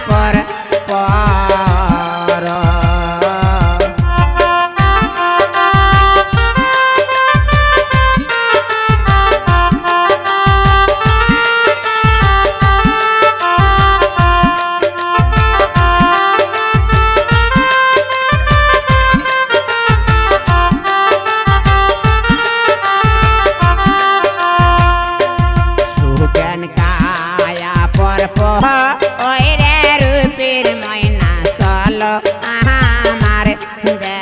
por, por. Happy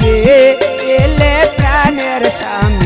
গিয়ে এলে প্রাণের স্বামী